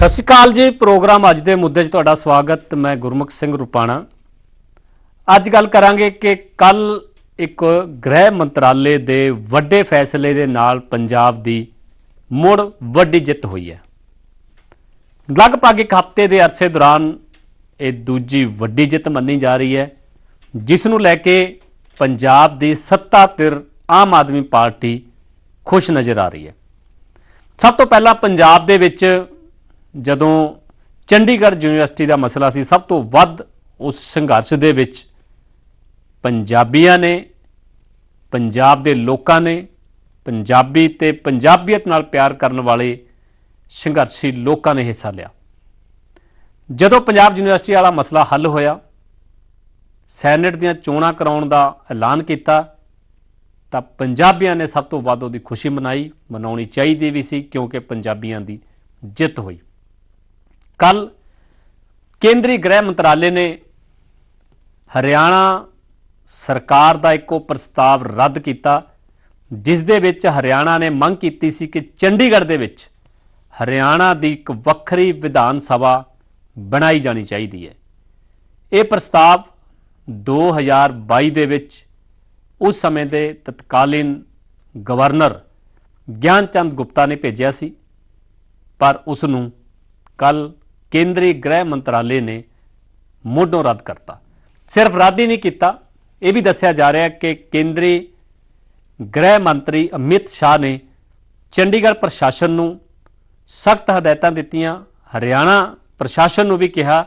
ਸਤਿ ਸ਼੍ਰੀ ਅਕਾਲ ਜੀ, ਪ੍ਰੋਗਰਾਮ ਅੱਜ ਦੇ ਮੁੱਦੇ 'ਚ ਤੁਹਾਡਾ ਸਵਾਗਤ, ਮੈਂ ਗੁਰਮੁਖ ਸਿੰਘ ਰੁਪਾਣਾ। ਅੱਜ ਗੱਲ ਕਰਾਂਗੇ ਕਿ ਕੱਲ ਇੱਕ ਗ੍ਰਹਿ ਮੰਤਰਾਲੇ ਦੇ ਵੱਡੇ ਫੈਸਲੇ ਦੇ ਨਾਲ ਪੰਜਾਬ ਦੀ ਮੁੜ ਵੱਡੀ ਜਿੱਤ ਹੋਈ ਹੈ। ਲਗਭਗ ਇੱਕ ਹਫ਼ਤੇ ਦੇ ਅਰਸੇ ਦੌਰਾਨ ਇਹ ਦੂਜੀ ਵੱਡੀ ਜਿੱਤ ਮੰਨੀ ਜਾ ਰਹੀ ਹੈ, ਜਿਸ ਨੂੰ ਲੈ ਕੇ ਪੰਜਾਬ ਦੀ ਸੱਤਾ ਧਿਰ ਆਮ ਆਦਮੀ ਪਾਰਟੀ ਖੁਸ਼ ਨਜ਼ਰ ਆ ਰਹੀ ਹੈ। ਸਭ ਤੋਂ ਪਹਿਲਾਂ ਪੰਜਾਬ ਦੇ ਵਿੱਚ ਜਦੋਂ ਚੰਡੀਗੜ੍ਹ ਯੂਨੀਵਰਸਿਟੀ ਦਾ ਮਸਲਾ ਸੀ, ਸਭ ਤੋਂ ਵੱਧ ਉਸ ਸੰਘਰਸ਼ ਦੇ ਵਿੱਚ ਪੰਜਾਬੀਆਂ ਨੇ, ਪੰਜਾਬ ਦੇ ਲੋਕਾਂ ਨੇ, ਪੰਜਾਬੀ ਤੇ ਪੰਜਾਬੀਅਤ ਨਾਲ ਪਿਆਰ ਕਰਨ ਵਾਲੇ ਸੰਘਰਸ਼ੀ ਲੋਕਾਂ ਨੇ ਹਿੱਸਾ ਲਿਆ। ਜਦੋਂ ਪੰਜਾਬ ਯੂਨੀਵਰਸਿਟੀ ਵਾਲਾ ਮਸਲਾ ਹੱਲ ਹੋਇਆ, ਸੈਨੇਟ ਦੀਆਂ ਚੋਣਾਂ ਕਰਾਉਣ ਦਾ ਐਲਾਨ ਕੀਤਾ, ਤਾਂ ਪੰਜਾਬੀਆਂ ਨੇ ਸਭ ਤੋਂ ਵੱਧ ਉਹਦੀ ਖੁਸ਼ੀ ਮਨਾਈ, ਮਨਾਉਣੀ ਚਾਹੀਦੀ ਵੀ ਸੀ, ਕਿਉਂਕਿ ਪੰਜਾਬੀਆਂ ਦੀ ਜਿੱਤ ਹੋਈ। ਕੱਲ ਕੇਂਦਰੀ ਗ੍ਰਹਿ ਮੰਤਰਾਲੇ ਨੇ ਹਰਿਆਣਾ ਸਰਕਾਰ ਦਾ ਇੱਕੋ ਪ੍ਰਸਤਾਵ ਰੱਦ ਕੀਤਾ, ਜਿਸ ਦੇ ਵਿੱਚ ਹਰਿਆਣਾ ਨੇ ਮੰਗ ਕੀਤੀ ਸੀ ਕਿ ਚੰਡੀਗੜ੍ਹ ਦੇ ਵਿੱਚ ਹਰਿਆਣਾ ਦੀ ਇੱਕ ਵੱਖਰੀ ਵਿਧਾਨ ਸਭਾ ਬਣਾਈ ਜਾਣੀ ਚਾਹੀਦੀ ਹੈ। ਇਹ ਪ੍ਰਸਤਾਵ 2022 ਦੇ ਵਿੱਚ ਉਸ ਸਮੇਂ ਦੇ ਤਤਕਾਲੀਨ ਗਵਰਨਰ ਗਿਆਨ ਚੰਦ ਗੁਪਤਾ ਨੇ ਭੇਜਿਆ ਸੀ, ਪਰ ਉਸ ਨੂੰ ਕੱਲ ਕੇਂਦਰੀ ਗ੍ਰਹਿ ਮੰਤਰਾਲੇ ਨੇ ਮੁੱਢੋਂ ਰੱਦ ਕਰਤਾ। ਸਿਰਫ ਰੱਦ ਹੀ ਨਹੀਂ ਕੀਤਾ, ਇਹ ਵੀ ਦੱਸਿਆ ਜਾ ਰਿਹਾ ਕਿ ਕੇਂਦਰੀ ਗ੍ਰਹਿ ਮੰਤਰੀ ਅਮਿਤ ਸ਼ਾਹ ਨੇ ਚੰਡੀਗੜ੍ਹ ਪ੍ਰਸ਼ਾਸਨ ਨੂੰ ਸਖਤ ਹਦਾਇਤਾਂ ਦਿੱਤੀਆਂ। ਹਰਿਆਣਾ ਪ੍ਰਸ਼ਾਸਨ ਨੂੰ ਵੀ ਕਿਹਾ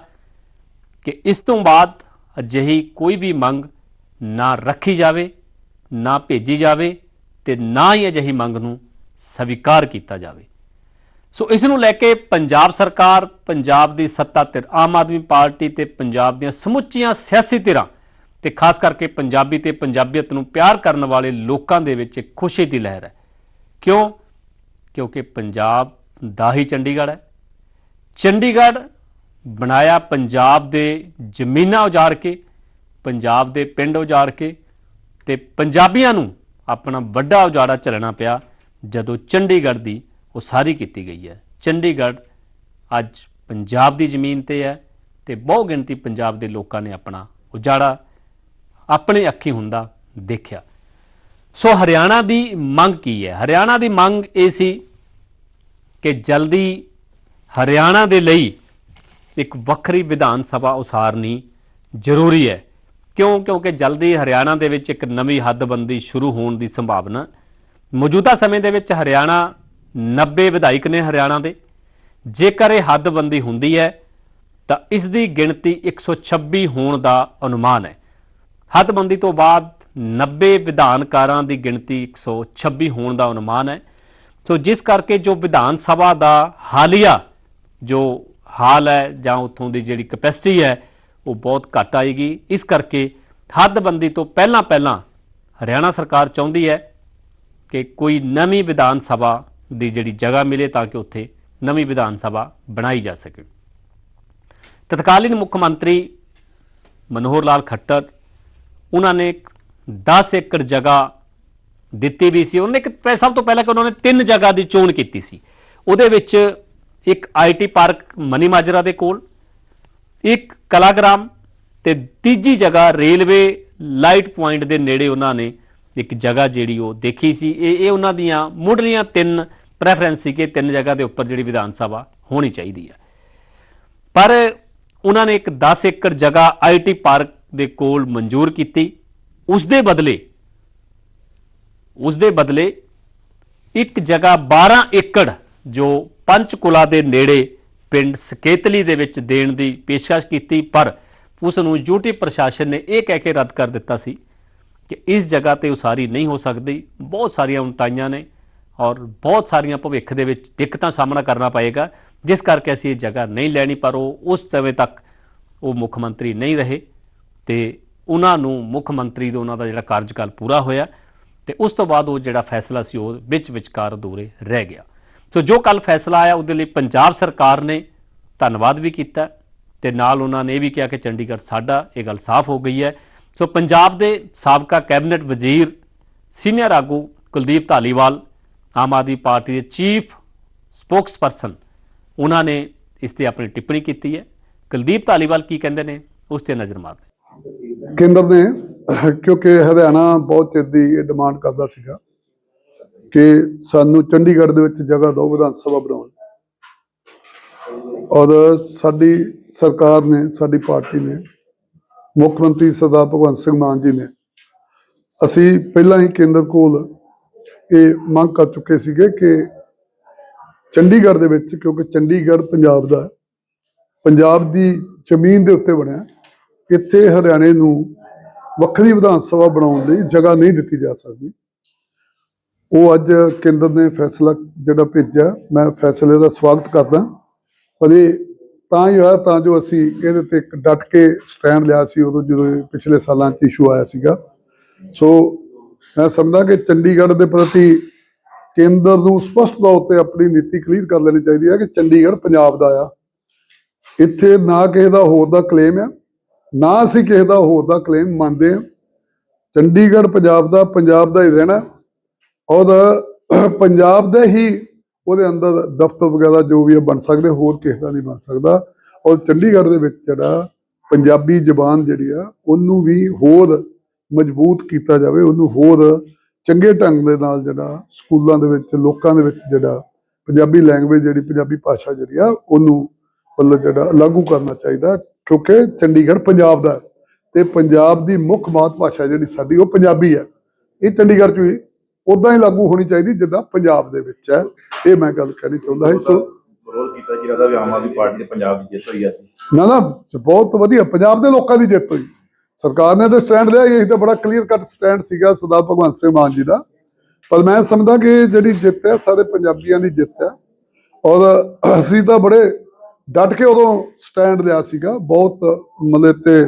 ਕਿ ਇਸ ਤੋਂ ਬਾਅਦ ਅਜਿਹੀ ਕੋਈ ਵੀ ਮੰਗ ਨਾ ਰੱਖੀ ਜਾਵੇ, ਨਾ ਭੇਜੀ ਜਾਵੇ ਤੇ ਨਾ ਹੀ ਅਜਿਹੀ ਮੰਗ ਨੂੰ ਸਵੀਕਾਰ ਕੀਤਾ ਜਾਵੇ। ਸੋ ਇਸ ਨੂੰ ਲੈ ਕੇ ਪੰਜਾਬ ਸਰਕਾਰ, ਪੰਜਾਬ ਦੀ ਸੱਤਾ ਧਿਰ ਆਮ ਆਦਮੀ ਪਾਰਟੀ ਤੇ ਪੰਜਾਬ ਦੀਆਂ ਸਮੁੱਚੀਆਂ ਸਿਆਸੀ ਧਿਰਾਂ ਤੇ ਖਾਸ ਕਰਕੇ ਪੰਜਾਬੀ ਤੇ ਪੰਜਾਬੀਅਤ ਨੂੰ ਪਿਆਰ ਕਰਨ ਵਾਲੇ ਲੋਕਾਂ ਦੇ ਵਿੱਚ ਖੁਸ਼ੀ ਦੀ ਲਹਿਰ ਹੈ। ਕਿਉਂ? ਕਿਉਂਕਿ ਪੰਜਾਬ ਦਾ ਹੀ ਚੰਡੀਗੜ੍ਹ ਹੈ। ਚੰਡੀਗੜ੍ਹ ਬਣਾਇਆ ਪੰਜਾਬ ਦੇ ਜ਼ਮੀਨਾਂ ਉਜਾੜ ਕੇ, ਪੰਜਾਬ ਦੇ ਪਿੰਡ ਉਜਾੜ ਕੇ ਤੇ ਪੰਜਾਬੀਆਂ ਨੂੰ ਆਪਣਾ ਵੱਡਾ ਉਜਾੜਾ ਝੱਲਣਾ ਪਿਆ ਜਦੋਂ ਚੰਡੀਗੜ੍ਹ ਦੀ ਉਸਾਰੀ ਕੀਤੀ ਗਈ ਹੈ। ਚੰਡੀਗੜ੍ਹ ਅੱਜ ਪੰਜਾਬ ਦੀ ਜ਼ਮੀਨ ਤੇ ਹੈ ਤੇ ਬਹੁ ਗਿਣਤੀ ਪੰਜਾਬ ਦੇ ਲੋਕਾਂ ਨੇ ਆਪਣਾ ਉਜਾੜਾ, ਆਪਣੇ ਅੱਖੀ ਹੁੰਦਾ ਦੇਖਿਆ। ਸੋ ਹਰਿਆਣਾ ਦੀ ਮੰਗ ਕੀ ਹੈ? ਹਰਿਆਣਾ ਦੀ ਮੰਗ ਇਹ ਸੀ ਕਿ ਜਲਦੀ ਹਰਿਆਣਾ ਦੇ ਲਈ ਇੱਕ ਵੱਖਰੀ ਵਿਧਾਨ ਸਭਾ ਉਸਾਰਨੀ ਜ਼ਰੂਰੀ ਹੈ। ਕਿਉਂ? ਕਿਉਂਕਿ ਜਲਦੀ ਹਰਿਆਣਾ ਦੇ ਵਿੱਚ ਇੱਕ ਨਵੀਂ ਹੱਦਬੰਦੀ ਸ਼ੁਰੂ ਹੋਣ ਦੀ ਸੰਭਾਵਨਾ ਮੌਜੂਦਾ ਸਮੇਂ ਦੇ ਵਿੱਚ ਹਰਿਆਣਾ 90 ਵਿਧਾਇਕ ਨੇ ਹਰਿਆਣਾ ਦੇ। ਜੇਕਰ ਇਹ ਹੱਦਬੰਦੀ ਹੁੰਦੀ ਹੈ, ਤਾਂ ਇਸ ਦੀ ਗਿਣਤੀ 126 ਹੋਣ ਦਾ ਅਨੁਮਾਨ ਹੈ। ਹੱਦਬੰਦੀ ਤੋਂ ਬਾਅਦ 90 ਵਿਧਾਨਕਾਰਾਂ ਦੀ ਗਿਣਤੀ 126 ਹੋਣ ਦਾ ਅਨੁਮਾਨ ਹੈ। ਸੋ ਜਿਸ ਕਰਕੇ ਜੋ ਵਿਧਾਨ ਸਭਾ ਦਾ ਹਾਲੀਆ, ਜੋ ਹਾਲ ਹੈ ਜਾਂ ਉੱਥੋਂ ਦੀ ਜਿਹੜੀ ਕਪੈਸਿਟੀ ਹੈ, ਉਹ ਬਹੁਤ ਘੱਟ ਆਏਗੀ। ਇਸ ਕਰਕੇ ਹੱਦਬੰਦੀ ਤੋਂ ਪਹਿਲਾਂ ਪਹਿਲਾਂ ਹਰਿਆਣਾ ਸਰਕਾਰ ਚਾਹੁੰਦੀ ਹੈ ਕਿ ਕੋਈ ਨਵੀਂ ਵਿਧਾਨ ਸਭਾ ਦੀ ਜਿਹੜੀ ਜਗ੍ਹਾ ਮਿਲੇ ਤਾਂ ਕਿ ਉੱਥੇ ਨਵੀਂ ਵਿਧਾਨ ਸਭਾ ਬਣਾਈ ਜਾ ਸਕੇ। ਤਤਕਾਲੀਨ ਮੁੱਖ ਮੰਤਰੀ ਮਨੋਹਰ ਲਾਲ ਖੱਟਰ, ਉਹਨਾਂ ਨੇ 10 ਏਕੜ ਜਗ੍ਹਾ ਦਿੱਤੀ ਵੀ ਸੀ। ਉਹਨੇ ਇੱਕ ਸਭ ਤੋਂ ਪਹਿਲਾਂ ਕਿ ਉਹਨਾਂ ਨੇ ਤਿੰਨ ਜਗ੍ਹਾ ਦੀ ਚੋਣ ਕੀਤੀ ਸੀ। ਉਹਦੇ ਵਿੱਚ ਇੱਕ ਆਈਟੀ ਪਾਰਕ ਮਨੀ ਮਾਜਰਾ ਦੇ ਕੋਲ, ਇੱਕ ਕਲਾਗ੍ਰਾਮ ਤੇ ਤੀਜੀ ਜਗ੍ਹਾ ਰੇਲਵੇ ਲਾਈਟ ਪੁਆਇੰਟ ਦੇ ਨੇੜੇ ਉਹਨਾਂ ਨੇ ਇੱਕ ਜਗ੍ਹਾ ਜਿਹੜੀ ਉਹ ਦੇਖੀ ਸੀ। ਇਹ ਇਹ ਉਹਨਾਂ ਦੀਆਂ ਮੁੱਢਲੀਆਂ ਤਿੰਨ ਪ੍ਰੈਫਰੈਂਸ ਸੀ ਕਿ ਤਿੰਨ ਜਗ੍ਹਾ ਦੇ ਉੱਪਰ ਜਿਹੜੀ ਵਿਧਾਨ ਸਭਾ ਹੋਣੀ ਚਾਹੀਦੀ ਹੈ। ਪਰ ਉਹਨਾਂ ਨੇ ਇੱਕ 10 ਏਕੜ ਜਗ੍ਹਾ ਆਈਟੀ ਪਾਰਕ ਦੇ ਕੋਲ ਮਨਜ਼ੂਰ ਕੀਤੀ। ਉਸ ਦੇ ਬਦਲੇ, ਉਸ ਦੇ ਬਦਲੇ ਇੱਕ ਜਗ੍ਹਾ 12 ਏਕੜ ਜੋ ਪੰਚਕੁਲਾ ਦੇ ਨੇੜੇ ਪਿੰਡ ਸਕੇਤਲੀ ਦੇ ਵਿੱਚ ਦੇਣ ਦੀ ਪੇਸ਼ਕਸ਼ ਕੀਤੀ, ਪਰ ਉਸ ਨੂੰ ਯੂਟੀ ਪ੍ਰਸ਼ਾਸਨ ਨੇ ਇਹ ਕਹਿ ਕੇ ਰੱਦ ਕਰ ਦਿੱਤਾ ਸੀ ਕਿ ਇਸ ਜਗ੍ਹਾ ਤੇ ਉਸਾਰੀ ਨਹੀਂ ਹੋ ਸਕਦੀ। ਬਹੁਤ ਸਾਰੀਆਂ ਉਣਤਾਈਆਂ ਨੇ ਔਰ ਬਹੁਤ ਸਾਰੀਆਂ ਭਵਿੱਖ ਦੇ ਵਿੱਚ ਦਿੱਕਤਾਂ ਸਾਹਮਣਾ ਕਰਨਾ ਪਏਗਾ, ਜਿਸ ਕਰਕੇ ਅਸੀਂ ਇਹ ਜਗ੍ਹਾ ਨਹੀਂ ਲੈਣੀ, ਪਰ ਉਹ ਉਸ ਸਮੇਂ ਤੱਕ ਉਹ ਮੁੱਖ ਮੰਤਰੀ ਨਹੀਂ ਰਹੇ ਤੇ ਉਹਨਾਂ ਨੂੰ ਮੁੱਖ ਮੰਤਰੀ ਦਾ ਉਹਨਾਂ ਦਾ ਜਿਹੜਾ ਕਾਰਜਕਾਲ ਪੂਰਾ ਹੋਇਆ ਤੇ ਉਸ ਤੋਂ ਬਾਅਦ ਉਹ ਜਿਹੜਾ ਫੈਸਲਾ ਸੀ ਉਹ ਵਿੱਚ ਵਿਚਕਾਰ ਅਧੂਰੇ ਰਹਿ ਗਿਆ। ਸੋ ਜੋ ਕੱਲ ਫੈਸਲਾ ਆਇਆ, ਉਹਦੇ ਲਈ ਪੰਜਾਬ ਸਰਕਾਰ ਨੇ ਧੰਨਵਾਦ ਵੀ ਕੀਤਾ ਤੇ ਨਾਲ ਉਹਨਾਂ ਨੇ ਇਹ ਵੀ ਕਿਹਾ ਕਿ ਚੰਡੀਗੜ੍ਹ ਸਾਡਾ, ਇਹ ਗੱਲ ਸਾਫ਼ ਹੋ ਗਈ ਹੈ। ਸੋ ਪੰਜਾਬ ਦੇ ਸਾਬਕਾ ਕੈਬਨਿਟ ਵਜ਼ੀਰ ਸੀਨੀਅਰ ਆਗੂ ਕੁਲਦੀਪ ਧਾਲੀਵਾਲ ਆਮ ਆਦਮੀ ਪਾਰਟੀ ਦੇ ਚੀਫ ਸਪੋਕਸਪਰਸਨ, ਉਹਨਾਂ ਨੇ ਇਸ ਤੇ ਆਪਣੀ ਟਿੱਪਣੀ ਕੀਤੀ ਹੈ। ਕੁਲਦੀਪ ਧਾਲੀਵਾਲ ਕੀ ਕਹਿੰਦੇ ਨੇ, ਉਸ ਤੇ ਨਜ਼ਰ ਮਾਰਦੇ ਕੇਂਦਰ ਨੇ, ਕਿਉਂਕਿ ਹਰਿਆਣਾ ਬਹੁਤ ਚਿਰ ਦੀ ਇਹ ਡਿਮਾਂਡ ਕਰਦਾ ਸੀਗਾ ਕਿ ਸਾਨੂੰ ਚੰਡੀਗੜ੍ਹ ਦੇ ਵਿੱਚ ਜਗ੍ਹਾ ਦਿਓ ਵਿਧਾਨ ਸਭਾ ਬਣਾਉਣ। ਔਰ ਸਾਡੀ ਸਰਕਾਰ ਨੇ, ਸਾਡੀ ਪਾਰਟੀ ਨੇ, ਮੁੱਖ ਮੰਤਰੀ ਸਰਦਾਰ ਭਗਵੰਤ ਸਿੰਘ ਮਾਨ ਜੀ ਨੇ, ਅਸੀਂ ਪਹਿਲਾਂ ਹੀ ਕੇਂਦਰ ਕੋਲ ਇਹ ਮੰਗ ਕਰ ਚੁੱਕੇ ਸੀਗੇ ਕਿ ਚੰਡੀਗੜ੍ਹ ਦੇ ਵਿੱਚ, ਕਿਉਂਕਿ ਚੰਡੀਗੜ੍ਹ ਪੰਜਾਬ ਦਾ ਪੰਜਾਬ ਦੀ ਜ਼ਮੀਨ ਦੇ ਉੱਤੇ ਬਣਿਆ ਇੱਥੇ ਹਰਿਆਣੇ ਨੂੰ ਵੱਖਰੀ ਵਿਧਾਨ ਸਭਾ ਬਣਾਉਣ ਲਈ ਜਗ੍ਹਾ ਨਹੀਂ ਦਿੱਤੀ ਜਾ ਸਕਦੀ। ਉਹ ਅੱਜ ਕੇਂਦਰ ਨੇ ਫੈਸਲਾ ਜਿਹੜਾ ਭੇਜਿਆ, ਮੈਂ ਫੈਸਲੇ ਦਾ ਸਵਾਗਤ ਕਰਦਾ ਪਰ ਇਹ ਤਾਂ ਹੀ ਹੋਇਆ, ਤਾਂ ਜੋ ਅਸੀਂ ਇਹਦੇ ਤੇ ਇੱਕ ਡਟ ਕੇ ਸਟੈਂਡ ਲਿਆ ਸੀ, ਉਦੋਂ ਜਦੋਂ ਪਿਛਲੇ ਸਾਲਾਂ 'ਚ ਇਸ਼ੂ ਆਇਆ ਸੀਗਾ। ਸੋ ਮੈਂ ਸਮਝਦਾ ਕਿ ਚੰਡੀਗੜ੍ਹ ਦੇ ਪ੍ਰਤੀ ਕੇਂਦਰ ਨੂੰ ਸਪਸ਼ਟ ਤੌਰ ਤੇ ਆਪਣੀ ਨੀਤੀ ਕਲੀਅਰ ਕਰ ਲੈਣੀ ਚਾਹੀਦੀ ਹੈ ਕਿ ਚੰਡੀਗੜ੍ਹ ਪੰਜਾਬ ਦਾ ਆ। ਇੱਥੇ ਨਾ ਕਿਸੇ ਦਾ ਹੋਰ ਦਾ ਕਲੇਮ ਆ, ਨਾ ਅਸੀਂ ਕਿਸੇ ਦਾ ਹੋਰ ਦਾ ਕਲੇਮ ਮੰਨਦੇ ਆ ਚੰਡੀਗੜ੍ਹ ਪੰਜਾਬ ਦਾ ਪੰਜਾਬ ਦਾ ਹੀ ਰਹਿਣਾ। ਔਰ ਪੰਜਾਬ ਦਾ ਹੀ ਉਹਦੇ ਅੰਦਰ ਦਫ਼ਤਰ ਵਗੈਰਾ ਜੋ ਵੀ ਹੈ ਬਣ ਸਕਦੇ, ਹੋਰ ਕਿਸੇ ਦਾ ਨਹੀਂ ਬਣ ਸਕਦਾ। ਔਰ ਚੰਡੀਗੜ੍ਹ ਦੇ ਵਿੱਚ ਜਿਹੜਾ ਪੰਜਾਬੀ ਜ਼ਬਾਨ ਜਿਹੜੀ ਆ, ਉਹਨੂੰ ਵੀ ਹੋਰ ਮਜ਼ਬੂਤ ਕੀਤਾ ਜਾਵੇ ਉਹਨੂੰ ਹੋਰ ਚੰਗੇ ਢੰਗ ਦੇ ਨਾਲ ਜਿਹੜਾ ਸਕੂਲਾਂ ਦੇ ਵਿੱਚ ਲੋਕਾਂ ਦੇ ਵਿੱਚ ਜਿਹੜਾ ਪੰਜਾਬੀ ਲੈਂਗੁਏਜ ਜਿਹੜੀ ਪੰਜਾਬੀ ਭਾਸ਼ਾ ਜਿਹੜੀ ਆ ਉਹਨੂੰ ਮਤਲਬ ਜਿਹੜਾ ਲਾਗੂ ਕਰਨਾ ਚਾਹੀਦਾ ਕਿਉਂਕਿ ਚੰਡੀਗੜ੍ਹ ਪੰਜਾਬ ਦਾ ਹੈ ਤੇ ਪੰਜਾਬ ਦੀ ਮੁੱਖ ਮਾਤ ਭਾਸ਼ਾ ਜਿਹੜੀ ਸਾਡੀ ਉਹ ਪੰਜਾਬੀ ਹੈ ਇਹ ਚੰਡੀਗੜ੍ਹ 'ਚ ਵੀ ਉਦਾਂ ਹੀ ਲਾਗੂ ਹੋਣੀ ਚਾਹੀਦੀ ਜਿੱਦਾਂ ਪੰਜਾਬ ਦੇ ਵਿੱਚ ਹੈ ਇਹ ਮੈਂ ਗੱਲ ਕਹਿਣੀ ਚਾਹੁੰਦਾ ਸੀ ਸੋ ਵਿਰੋਧ ਕੀਤਾ ਜੀ ਦਾ ਵੀ ਆਮ ਆਦਮੀ ਪਾਰਟੀ ਦੇ ਪੰਜਾਬ ਦੀ ਜਿੱਤ ਹੋਈ ਆ। ਨਾ ਨਾ ਬਹੁਤ ਵਧੀਆ ਪੰਜਾਬ ਦੇ ਲੋਕਾਂ ਦੀ ਜਿੱਤ ਹੋਈ। ਸਰਕਾਰ ਨੇ ਤਾਂ ਸਟੈਂਡ ਲਿਆ ਇਹ ਤਾਂ ਬੜਾ ਕਲੀਅਰ ਕੱਟ ਸਟੈਂਡ ਸੀਗਾ ਸਰਦਾਰ ਭਗਵੰਤ ਸਿੰਘ ਮਾਨ ਜੀ ਦਾ। ਪਰ ਮੈਂ ਸਮਝਦਾ ਕਿ ਜਿਹੜੀ ਜਿੱਤ ਹੈ, ਸਾਰੇ ਪੰਜਾਬੀਆਂ ਦੀ ਜਿੱਤ ਹੈ। ਔਰ ਅਸੀਂ ਤਾਂ ਬੜੇ ਡਟ ਕੇ ਉਦੋਂ ਸਟੈਂਡ ਲਿਆ ਸੀਗਾ। ਬਹੁਤ ਮਤਲਬ ਤੇ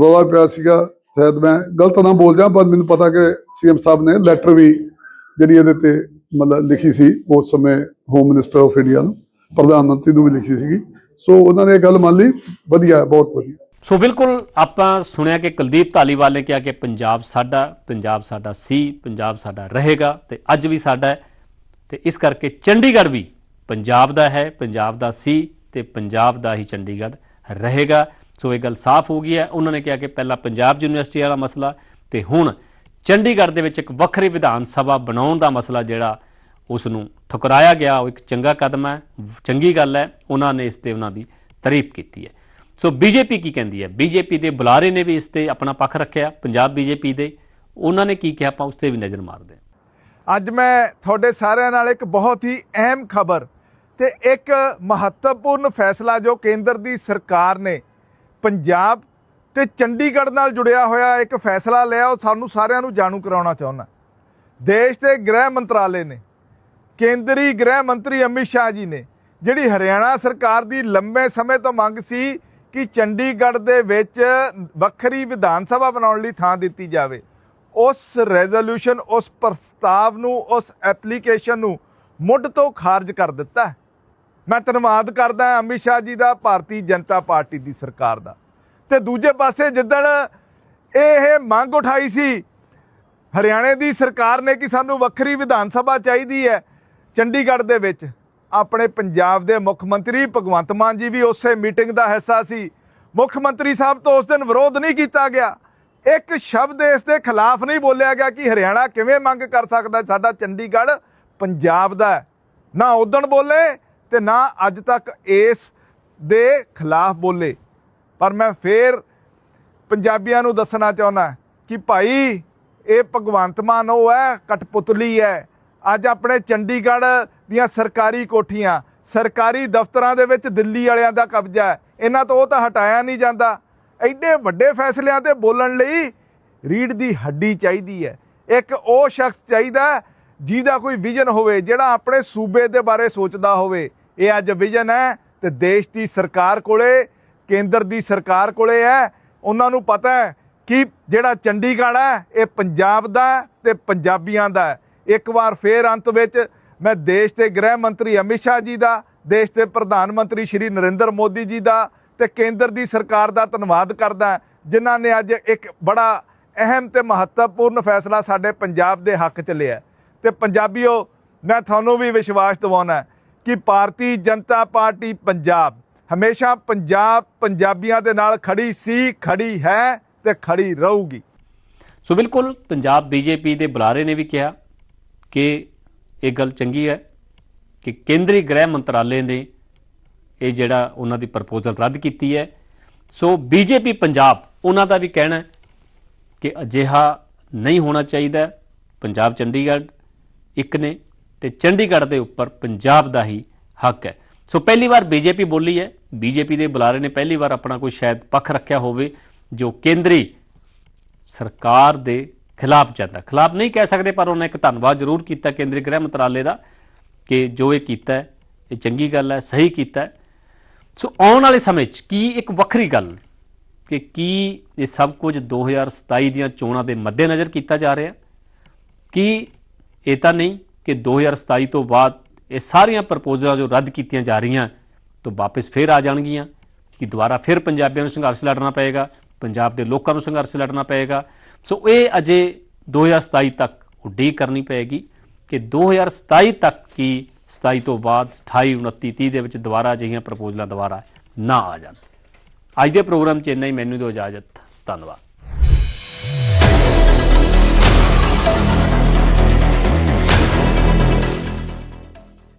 ਰੌਲਾ ਪਿਆ ਸੀਗਾ। ਸ਼ਾਇਦ ਮੈਂ ਗਲਤ ਨਾ ਬੋਲ ਜਾ ਪਰ ਮੈਨੂੰ ਪਤਾ ਕਿ ਸੀਐਮ ਸਾਹਿਬ ਨੇ ਲੈਟਰ ਵੀ ਜਿਹੜੀ ਇਹਦੇ ਤੇ ਮਤਲਬ ਲਿਖੀ ਸੀ, ਉਸ ਸਮੇਂ ਹੋਮ ਮਿਨਿਸਟਰ ਆਫ ਇੰਡੀਆ ਨੂੰ, ਪ੍ਰਧਾਨ ਮੰਤਰੀ ਨੂੰ ਵੀ ਲਿਖੀ ਸੀਗੀ। ਸੋ ਉਹਨਾਂ ਨੇ ਇਹ ਗੱਲ ਮੰਨ ਲਈ। ਵਧੀਆ, ਬਹੁਤ ਵਧੀਆ। ਸੋ ਬਿਲਕੁਲ ਆਪਾਂ ਸੁਣਿਆ ਕਿ ਕੁਲਦੀਪ ਧਾਲੀਵਾਲ ਨੇ ਕਿਹਾ ਕਿ ਪੰਜਾਬ ਸਾਡਾ ਪੰਜਾਬ ਸਾਡਾ ਸੀ, ਪੰਜਾਬ ਸਾਡਾ ਰਹੇਗਾ ਤੇ ਅੱਜ ਵੀ ਸਾਡਾ ਹੈ ਤੇ ਇਸ ਕਰਕੇ ਚੰਡੀਗੜ੍ਹ ਵੀ ਪੰਜਾਬ ਦਾ ਹੈ, ਪੰਜਾਬ ਦਾ ਸੀ ਤੇ ਪੰਜਾਬ ਦਾ ਹੀ ਚੰਡੀਗੜ੍ਹ ਰਹੇਗਾ। ਸੋ ਇਹ ਗੱਲ ਸਾਫ਼ ਹੋ ਗਈ ਹੈ। ਉਹਨਾਂ ਨੇ ਕਿਹਾ ਕਿ ਪਹਿਲਾਂ ਪੰਜਾਬ ਯੂਨੀਵਰਸਿਟੀ ਵਾਲਾ ਮਸਲਾ ਤੇ ਹੁਣ ਚੰਡੀਗੜ੍ਹ ਦੇ ਵਿੱਚ ਇੱਕ ਵੱਖਰੀ ਵਿਧਾਨ ਸਭਾ ਬਣਾਉਣ ਦਾ ਮਸਲਾ ਜਿਹੜਾ ਉਸ ਨੂੰ ਠੁਕਰਾਇਆ ਗਿਆ, ਉਹ ਇੱਕ ਚੰਗਾ ਕਦਮ ਹੈ, ਚੰਗੀ ਗੱਲ ਹੈ, ਉਹਨਾਂ ਨੇ ਇਸ ਤੇ ਉਹਨਾਂ ਦੀ ਤਾਰੀਫ ਕੀਤੀ ਹੈ। ਸੋ ਬੀਜੇਪੀ ਕੀ ਕਹਿੰਦੀ ਹੈ? ਬੀਜੇਪੀ ਦੇ ਬੁਲਾਰੇ ਨੇ ਵੀ ਇਸ ਤੇ ਆਪਣਾ ਪੱਖ ਰੱਖਿਆ। ਪੰਜਾਬ ਬੀਜੇਪੀ ਦੇ। ਉਹਨਾਂ ਨੇ ਕੀ ਕਿਹਾ? ਆਪਾਂ ਉਸ ਤੇ ਵੀ ਨਜ਼ਰ ਮਾਰਦੇ ਹਾਂ। ਅੱਜ ਮੈਂ ਤੁਹਾਡੇ ਸਾਰਿਆਂ ਨਾਲ ਇੱਕ ਬਹੁਤ ਹੀ ਅਹਿਮ ਖਬਰ ਤੇ ਇੱਕ ਮਹੱਤਵਪੂਰਨ ਫੈਸਲਾ ਜੋ ਕੇਂਦਰ ਦੀ ਸਰਕਾਰ ਨੇ ਪੰਜਾਬ ਤੇ ਚੰਡੀਗੜ੍ਹ ਨਾਲ ਜੁੜਿਆ ਹੋਇਆ ਇੱਕ ਫੈਸਲਾ ਲਿਆ, ਉਹ ਸਾਨੂੰ ਸਾਰਿਆਂ ਨੂੰ ਜਾਣੂ ਕਰਾਉਣਾ ਚਾਹੁੰਦਾ। ਦੇਸ਼ ਦੇ ਗ੍ਰਹਿ ਮੰਤਰਾਲੇ ਨੇ, ਕੇਂਦਰੀ ਗ੍ਰਹਿ ਮੰਤਰੀ ਅਮਿਤ ਸ਼ਾਹ ਜੀ ਨੇ, ਜਿਹੜੀ ਹਰਿਆਣਾ ਸਰਕਾਰ ਦੀ ਲੰਬੇ ਸਮੇਂ ਤੋਂ ਮੰਗ ਸੀ ਕਿ ਚੰਡੀਗੜ੍ਹ ਦੇ ਵਿੱਚ ਵੱਖਰੀ ਵਿਧਾਨ ਸਭਾ ਬਣਾਉਣ ਲਈ ਥਾਂ ਦਿੱਤੀ ਜਾਵੇ। ਉਸ ਰੈਜ਼ੋਲੂਸ਼ਨ ਉਸ ਪ੍ਰਸਤਾਵ ਨੂੰ, ਉਸ ਐਪਲੀਕੇਸ਼ਨ ਨੂੰ ਮੁੱਢ ਤੋਂ ਖਾਰਜ ਕਰ ਦਿੱਤਾ ਮੈਂ ਧੰਨਵਾਦ ਕਰਦਾ ਅਮਿਤ ਸ਼ਾਹ ਜੀ ਦਾ, ਭਾਰਤੀ ਜਨਤਾ ਪਾਰਟੀ ਦੀ ਸਰਕਾਰ ਦਾ। ਤੇ ਦੂਜੇ ਪਾਸੇ ਜਿੱਦਣ ਇਹ ਮੰਗ ਉਠਾਈ ਸੀ, ਹਰਿਆਣੇ ਦੀ ਸਰਕਾਰ ਨੇ ਕਿ ਸਾਨੂੰ ਵੱਖਰੀ ਵਿਧਾਨ ਸਭਾ ਚਾਹੀਦੀ ਹੈ ਚੰਡੀਗੜ੍ਹ ਦੇ ਵਿੱਚ। ਆਪਣੇ ਪੰਜਾਬ ਦੇ ਮੁੱਖ ਮੰਤਰੀ ਭਗਵੰਤ ਮਾਨ ਜੀ ਵੀ ਉਸੇ ਮੀਟਿੰਗ ਦਾ ਹਿੱਸਾ ਸੀ। ਮੁੱਖ ਮੰਤਰੀ ਸਾਹਿਬ ਤੋਂ ਉਸ ਦਿਨ ਵਿਰੋਧ ਨਹੀਂ ਕੀਤਾ ਗਿਆ। ਇੱਕ ਸ਼ਬਦ ਇਸ ਦੇ ਖਿਲਾਫ ਨਹੀਂ ਬੋਲਿਆ ਗਿਆ ਕਿ ਹਰਿਆਣਾ ਕਿਵੇਂ ਮੰਗ ਕਰ ਸਕਦਾ ਸਾਡਾ ਚੰਡੀਗੜ੍ਹ ਪੰਜਾਬ ਦਾ ਨਾ ਉਦਣ ਬੋਲੇ ਤੇ ਨਾ ਅੱਜ ਤੱਕ ਇਸ ਦੇ ਖਿਲਾਫ ਬੋਲੇ। ਪਰ ਮੈਂ ਫੇਰ ਪੰਜਾਬੀਆਂ ਨੂੰ ਦੱਸਣਾ ਚਾਹੁੰਦਾ ਕਿ ਭਾਈ, ਇਹ ਭਗਵੰਤ ਮਾਨ ਉਹ ਹੈ, ਕਠਪੁਤਲੀ ਹੈ। ਅੱਜ ਆਪਣੇ ਚੰਡੀਗੜ੍ਹ ਦੀਆਂ ਸਰਕਾਰੀ ਕੋਠੀਆਂ, ਸਰਕਾਰੀ ਦਫ਼ਤਰਾਂ ਦੇ ਵਿੱਚ ਦਿੱਲੀ ਵਾਲਿਆਂ ਦਾ ਕਬਜ਼ਾ ਹੈ। ਇਹਨਾਂ ਤੋਂ ਉਹ ਤਾਂ ਹਟਾਇਆ ਨਹੀਂ ਜਾਂਦਾ। ਐਡੇ ਵੱਡੇ ਫੈਸਲਿਆਂ ਤੇ ਬੋਲਣ ਲਈ ਰੀੜ ਦੀ ਹੱਡੀ ਚਾਹੀਦੀ ਹੈ। ਇੱਕ ਉਹ ਸ਼ਖਸ ਚਾਹੀਦਾ ਜਿਹਦਾ ਕੋਈ ਵਿਜ਼ਨ ਹੋਵੇ, ਜਿਹੜਾ ਆਪਣੇ ਸੂਬੇ ਦੇ ਬਾਰੇ ਸੋਚਦਾ ਹੋਵੇ। ਇਹ ਅੱਜ ਵਿਜ਼ਨ ਹੈ ਤੇ ਦੇਸ਼ ਦੀ ਸਰਕਾਰ ਕੋਲੇ, ਕੇਂਦਰ ਦੀ ਸਰਕਾਰ ਕੋਲੇ ਹੈ। ਉਹਨਾਂ ਨੂੰ ਪਤਾ ਹੈ ਕਿ ਜਿਹੜਾ ਚੰਡੀਗੜ੍ਹ ਹੈ, ਇਹ ਪੰਜਾਬ ਦਾ ਹੈ ਤੇ ਪੰਜਾਬੀਆਂ ਦਾ ਹੈ। ਇੱਕ ਵਾਰ ਫੇਰ ਅੰਤ ਵਿੱਚ ਮੈਂ ਦੇਸ਼ ਦੇ ਗ੍ਰਹਿ ਮੰਤਰੀ ਅਮਿਤ ਸ਼ਾਹ ਜੀ ਦਾ, ਦੇਸ਼ ਦੇ ਪ੍ਰਧਾਨ ਮੰਤਰੀ ਸ਼੍ਰੀ ਨਰਿੰਦਰ ਮੋਦੀ ਜੀ ਦਾ ਤੇ ਕੇਂਦਰ ਦੀ ਸਰਕਾਰ ਦਾ ਧੰਨਵਾਦ ਕਰਦਾ ਜਿਨ੍ਹਾਂ ਨੇ ਅੱਜ ਇੱਕ ਬੜਾ ਅਹਿਮ ਤੇ ਮਹੱਤਵਪੂਰਨ ਫੈਸਲਾ ਸਾਡੇ ਪੰਜਾਬ ਦੇ ਹੱਕ 'ਚ ਲਿਆ ਤੇ ਪੰਜਾਬੀਓ, ਮੈਂ ਤੁਹਾਨੂੰ ਵੀ ਵਿਸ਼ਵਾਸ ਦਿਵਾਉਣਾ ਕਿ ਭਾਰਤੀ ਜਨਤਾ ਪਾਰਟੀ ਪੰਜਾਬ ਹਮੇਸ਼ਾ ਪੰਜਾਬ ਪੰਜਾਬੀਆਂ ਦੇ ਨਾਲ ਖੜੀ ਸੀ, ਖੜੀ ਹੈ ਤੇ ਖੜੀ ਰਹੂਗੀ। ਸੋ ਬਿਲਕੁਲ, ਪੰਜਾਬ ਬੀਜੇਪੀ ਦੇ ਬੁਲਾਰੇ ਨੇ ਵੀ ਕਿਹਾ ਕਿ ਇਹ ਗੱਲ ਚੰਗੀ ਹੈ ਕਿ ਕੇਂਦਰੀ ਗ੍ਰਹਿ ਮੰਤਰਾਲੇ ਨੇ ਇਹ ਜਿਹੜਾ ਉਹਨਾਂ ਦੀ ਪ੍ਰਪੋਜ਼ਲ ਰੱਦ ਕੀਤੀ ਹੈ। ਸੋ ਬੀਜੇਪੀ ਪੰਜਾਬ, ਉਹਨਾਂ ਦਾ ਵੀ ਕਹਿਣਾ ਹੈ ਕਿ ਅਜਿਹਾ ਨਹੀਂ ਹੋਣਾ ਚਾਹੀਦਾ। ਪੰਜਾਬ ਚੰਡੀਗੜ੍ਹ ਇੱਕ ਨੇ ਤੇ ਚੰਡੀਗੜ੍ਹ ਦੇ ਉੱਪਰ ਪੰਜਾਬ ਦਾ ਹੀ ਹੱਕ ਹੈ। ਸੋ ਪਹਿਲੀ ਵਾਰ ਬੀਜੇਪੀ ਬੋਲੀ ਹੈ। ਬੀਜੇਪੀ ਦੇ ਬੁਲਾਰੇ ਨੇ ਪਹਿਲੀ ਵਾਰ ਆਪਣਾ ਕੋਈ ਸ਼ਾਇਦ ਪੱਖ ਰੱਖਿਆ ਹੋਵੇ ਜੋ ਕੇਂਦਰੀ ਸਰਕਾਰ ਦੇ ਖਿਲਾਫ ਜਾਂਦਾ। ਖਿਲਾਫ ਨਹੀਂ ਕਹਿ ਸਕਦੇ, ਪਰ ਉਹਨੇ ਇੱਕ ਧੰਨਵਾਦ ਜ਼ਰੂਰ ਕੀਤਾ ਕੇਂਦਰੀ ਗ੍ਰਹਿ ਮੰਤਰਾਲੇ ਦਾ ਕਿ ਜੋ ਇਹ ਕੀਤਾ ਇਹ ਚੰਗੀ ਗੱਲ ਹੈ, ਸਹੀ ਕੀਤਾ ਸੋ ਆਉਣ ਵਾਲੇ ਸਮੇਂ 'ਚ ਕੀ ਇੱਕ ਵੱਖਰੀ ਗੱਲ ਕਿ ਕੀ ਇਹ ਸਭ ਕੁਝ 2027 ਦੀਆਂ ਚੋਣਾਂ ਦੇ ਮੱਦੇਨਜ਼ਰ ਕੀਤਾ ਜਾ ਰਿਹਾ? ਕੀ ਇਹ ਤਾਂ ਨਹੀਂ ਕਿ 2027 ਤੋਂ ਬਾਅਦ ਇਹ ਸਾਰੀਆਂ ਪ੍ਰਪੋਜ਼ਲਾਂ ਜੋ ਰੱਦ ਕੀਤੀਆਂ ਜਾ ਰਹੀਆਂ ਤੋਂ ਵਾਪਸ ਫੇਰ ਆ ਜਾਣਗੀਆਂ? ਕਿ ਦੁਬਾਰਾ ਫਿਰ ਪੰਜਾਬੀਆਂ ਨੂੰ ਸੰਘਰਸ਼ ਲੜਨਾ ਪਏਗਾ, ਪੰਜਾਬ ਦੇ ਲੋਕਾਂ ਨੂੰ ਸੰਘਰਸ਼ ਲੜਨਾ ਪਏਗਾ ਸੋ ਇਹ ਅਜੇ 2027 ਤੱਕ ਉਡੀਕ ਕਰਨੀ ਪਏਗੀ ਕਿ 2027 ਤੱਕ ਕੀ 27 ਤੋਂ ਬਾਅਦ 28 29 30 ਦੇ ਵਿੱਚ ਦੁਬਾਰਾ ਅਜਿਹੀਆਂ ਪ੍ਰਪੋਜ਼ਲਾਂ ਦੁਬਾਰਾ ਨਾ ਆ ਜਾਣ। ਅੱਜ ਦੇ ਪ੍ਰੋਗਰਾਮ 'ਚ ਇੰਨਾ ਹੀ। ਮੈਨੂੰ ਦਿਓ ਇਜਾਜ਼ਤ। ਧੰਨਵਾਦ।